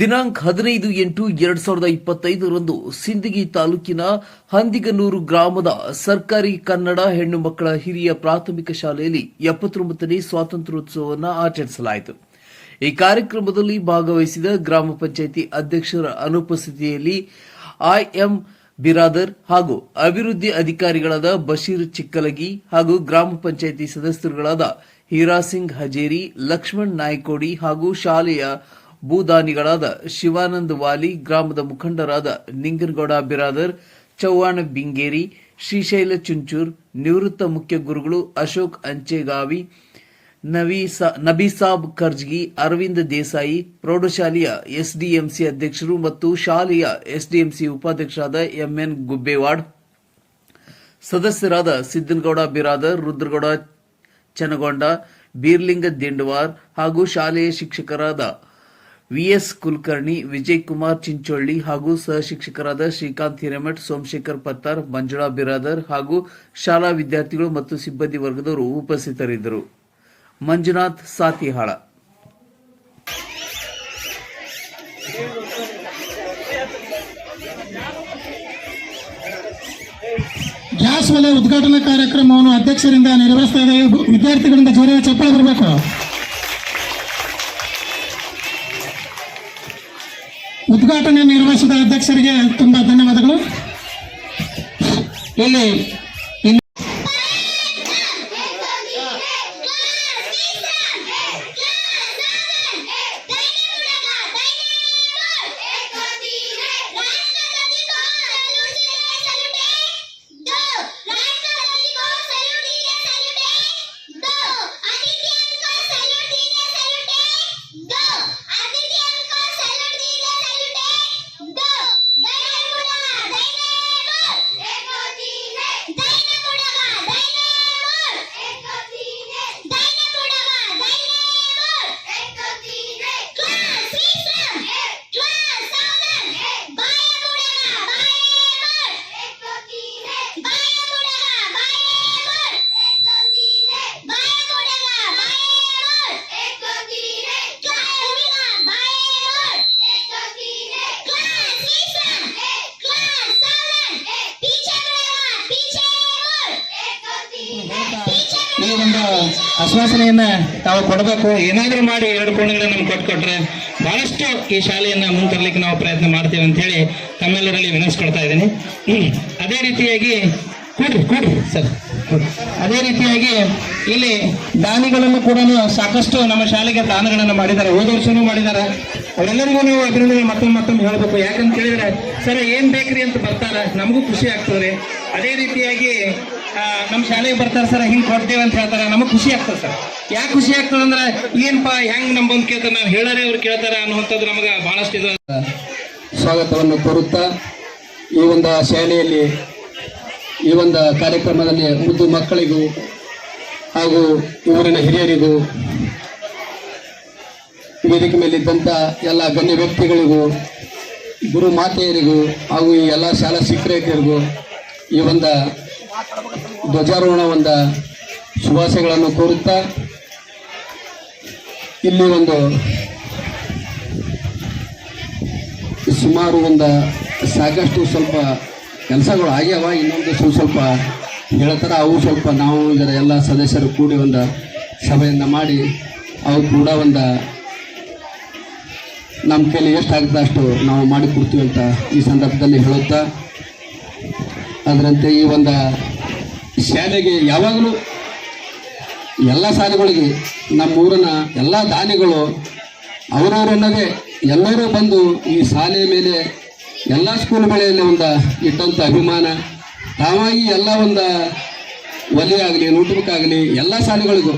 ದಿನಾಂಕ ಹದಿನೈದು ಎಂಟು ಎರಡ್ ಸಾವಿರದ ಇಪ್ಪತ್ತೈದರಂದು ಸಿಂದಗಿ ತಾಲೂಕಿನ ಹಂದಿಗನೂರು ಗ್ರಾಮದ ಸರ್ಕಾರಿ ಕನ್ನಡ ಹೆಣ್ಣು ಮಕ್ಕಳ ಹಿರಿಯ ಪ್ರಾಥಮಿಕ ಶಾಲೆಯಲ್ಲಿ ಎಪ್ಪತ್ತೊಂಬತ್ತನೇ ಸ್ವಾತಂತ್ರ್ಯೋತ್ಸವವನ್ನು ಆಚರಿಸಲಾಯಿತು. ಈ ಕಾರ್ಯಕ್ರಮದಲ್ಲಿ ಭಾಗವಹಿಸಿದ ಗ್ರಾಮ ಪಂಚಾಯಿತಿ ಅಧ್ಯಕ್ಷರ ಅನುಪಸ್ಥಿತಿಯಲ್ಲಿ ಐಎಂ ಬಿರಾದರ್ ಹಾಗೂ ಅಭಿವೃದ್ಧಿ ಅಧಿಕಾರಿಗಳಾದ ಬಶೀರ್ ಚಿಕ್ಕಲಗಿ ಹಾಗೂ ಗ್ರಾಮ ಪಂಚಾಯಿತಿ ಸದಸ್ಯರುಗಳಾದ ಹೀರಾಸಿಂಗ್ ಹಜೇರಿ, ಲಕ್ಷ್ಮಣ್ ನಾಯ್ಕೋಡಿ ಹಾಗೂ ಶಾಲೆಯ ಭೂದಾನಿಗಳಾದ ಶಿವಾನಂದ್ ವಾಲಿ, ಗ್ರಾಮದ ಮುಖಂಡರಾದ ನಿಂಗನಗೌಡ ಬಿರಾದರ್ ಚೌಹಾಣ ಬಿಂಗೇರಿ, ಶ್ರೀಶೈಲ ಚುಂಚೂರ್, ನಿವೃತ್ತ ಮುಖ್ಯ ಗುರುಗಳು ಅಶೋಕ್ ಅಂಚೆಗಾವಿ, ನವೀಸಾ ನಬೀಸಾಬ್ ಖರ್ಜ್ಗಿ, ಅರವಿಂದ ದೇಸಾಯಿ, ಪ್ರೌಢಶಾಲೆಯ ಎಸ್ಡಿಎಂಸಿ ಅಧ್ಯಕ್ಷರು ಮತ್ತು ಶಾಲೆಯ ಎಸ್ಡಿಎಂಸಿ ಉಪಾಧ್ಯಕ್ಷರಾದ ಎಂಎನ್ ಗುಬ್ಬೇವಾಡ್, ಸದಸ್ಯರಾದ ಸಿದ್ದನಗೌಡ ಬಿರಾದರ್, ರುದ್ರಗೌಡ ಚನಗೊಂಡ ಬೀರ್ಲಿಂಗ ದಿಂಡವಾರ್ ಹಾಗೂ ಶಾಲೆಯ ಶಿಕ್ಷಕರಾದ ವಿಎಸ್ ಕುಲಕರ್ಣಿ, ವಿಜಯ್ ಕುಮಾರ್ ಚಿಂಚೋಳ್ಳಿ ಹಾಗೂ ಸಹಶಿಕ್ಷಕರಾದ ಶ್ರೀಕಾಂತ್ ಹಿರೇಮಠ್, ಸೋಮಶೇಖರ್ ಪತ್ತಾರ್, ಮಂಜುಳಾ ಬಿರಾದರ್ ಹಾಗೂ ಶಾಲಾ ವಿದ್ಯಾರ್ಥಿಗಳು ಮತ್ತು ಸಿಬ್ಬಂದಿ ವರ್ಗದವರು ಉಪಸ್ಥಿತರಿದ್ದರು. ಮಂಜುನಾಥ್ ಸಾತಿಹಾಳ. ಗ್ಯಾಸ್ ವಲಯ ಉದ್ಘಾಟನಾ ಕಾರ್ಯಕ್ರಮವನ್ನು ಅಧ್ಯಕ್ಷರಿಂದ ನಿರ್ವಹಿಸ್ತಾ ಇದೆ ವಿದ್ಯಾರ್ಥಿಗಳಿಂದ ಜೋರಿಗೆ ಚಪ್ಪಳ ಬರಬೇಕು. ಉದ್ಘಾಟನೆ ನಿರ್ವಹಿಸಿದ ಅಧ್ಯಕ್ಷರಿಗೆ ತುಂಬಾ ಧನ್ಯವಾದಗಳು. ಇಲ್ಲಿ ಆಶ್ವಾಸನೆಯನ್ನ ತಾವು ಕೊಡಬೇಕು ಏನಾದ್ರೂ ಮಾಡಿ ಎರಡು ಕೋಣೆಗಳನ್ನ ನಮ್ಗೆ ಕೊಟ್ಕೊಟ್ರೆ ಬಹಳಷ್ಟು ಈ ಶಾಲೆಯನ್ನ ಮುಂತರ್ಲಿಕ್ಕೆ ನಾವು ಪ್ರಯತ್ನ ಮಾಡ್ತೇವೆ ಅಂತ ಹೇಳಿ ತಮ್ಮೆಲ್ಲರಲ್ಲಿ ವಿನಂತಿಸ್ಕೊಳ್ತಾ ಇದ್ದೀನಿ. ಅದೇ ರೀತಿಯಾಗಿ ಕೂಡ್ರಿ ಕೂಡ್ರಿ ಸರ್. ಅದೇ ರೀತಿಯಾಗಿ ಇಲ್ಲಿ ದಾನಿಗಳನ್ನು ಕೂಡ ಸಾಕಷ್ಟು ನಮ್ಮ ಶಾಲೆಗೆ ದಾನಗಳನ್ನು ಮಾಡಿದ್ದಾರೆ ಹೋದ ವರ್ಷನೂ ಮಾಡಿದ್ದಾರೆ ಅವರೆಲ್ಲರಿಗೂ ನೀವು ಅಭಿನಂದನೆ ಮತ್ತೊಮ್ಮೆ ಮತ್ತೊಮ್ಮೆ ಹೇಳಬೇಕು. ಯಾಕಂತ ಕೇಳಿದ್ರೆ, ಸರ್, ಏನ್ ಬೇಕ್ರಿ ಅಂತ ಬರ್ತಾರ. ನಮಗೂ ಖುಷಿ ಆಗ್ತದೆ ಅದೇ ರೀತಿಯಾಗಿ ನಮ್ಮ ಶಾಲೆಗೆ ಬರ್ತಾರೆ, ಸರ್, ಹಿಂಗೆ ಕೊಡ್ತೇವೆ ಅಂತ ಹೇಳ್ತಾರೆ. ನಮಗೆ ಖುಷಿ ಆಗ್ತದೆ, ಸರ್. ಯಾಕೆ ಖುಷಿ ಆಗ್ತದೆ ಅಂದ್ರೆ ಏನಪ್ಪ ಹೆಂಗ್ ನಮ್ ಕೇಳ್ತಾರೆ. ನಾವು ಹೇಳಾರೆ ಅವ್ರು ಕೇಳ್ತಾರೆ ಅನ್ನುವಂಥದ್ದು ನಮಗೆ ಬಹಳಷ್ಟು ಇದು ಸ್ವಾಗತವನ್ನು ಕೋರುತ್ತಾ, ಈ ಒಂದು ಶಾಲೆಯಲ್ಲಿ, ಈ ಒಂದು ಕಾರ್ಯಕ್ರಮದಲ್ಲಿ ಮುದ್ದು ಮಕ್ಕಳಿಗೂ ಹಾಗೂ ಊರಿನ ಹಿರಿಯರಿಗೂ ವೇದಿಕೆ ಮೇಲಿದ್ದಂಥ ಎಲ್ಲ ಗಣ್ಯ ವ್ಯಕ್ತಿಗಳಿಗೂ, ಗುರು ಮಾತೆಯರಿಗೂ ಹಾಗೂ ಈ ಎಲ್ಲ ಶಾಲಾ ಶಿಕ್ಷಕರಿಗೂ ಈ ಒಂದು ಧ್ವಜಾರೋಹಣ ಒಂದು ಶುಭಾಶಯಗಳನ್ನು ಕೋರುತ್ತಾ, ಇಲ್ಲಿ ಒಂದು ಸುಮಾರು ಒಂದು ಸಾಕಷ್ಟು ಸ್ವಲ್ಪ ಕೆಲಸಗಳು ಆಗ್ಯಾವ, ಇನ್ನೊಂದು ಸ್ವಲ್ಪ ಸ್ವಲ್ಪ ಹೇಳ್ತಾರೆ, ಅವು ಸ್ವಲ್ಪ ನಾವು ಇದರ ಎಲ್ಲ ಸದಸ್ಯರು ಕೂಡಿ ಒಂದು ಸಭೆಯನ್ನು ಮಾಡಿ, ಅವು ಕೂಡ ಒಂದು ನಮ್ಮ ಕೈಲಿ ಎಷ್ಟಾಗುತ್ತೆ ಅಷ್ಟು ನಾವು ಮಾಡಿ ಕೊಡ್ತೀವಿ ಅಂತ ಈ ಸಂದರ್ಭದಲ್ಲಿ ಹೇಳುತ್ತಾ, ಅದರಂತೆ ಈ ಒಂದು ಶಾಲೆಗೆ ಯಾವಾಗಲೂ ಎಲ್ಲ ಶಾಲೆಗಳಿಗೆ ನಮ್ಮ ಊರಿನ ಎಲ್ಲ ದಾನಿಗಳು ಅವರವರಲ್ಲದೆ ಎಲ್ಲರೂ ಬಂದು ಈ ಶಾಲೆಯ ಮೇಲೆ ಎಲ್ಲ ಸ್ಕೂಲ್ಗಳಲ್ಲಿ ಒಂದು ಇಟ್ಟಂಥ ಅಭಿಮಾನ. ತಾವಾಗಿ ಎಲ್ಲ ಒಂದು ಒಲೆ ಆಗಲಿ, ನೋಟ್ಬುಕ್ ಆಗಲಿ ಎಲ್ಲ ಶಾಲೆಗಳಿಗೂ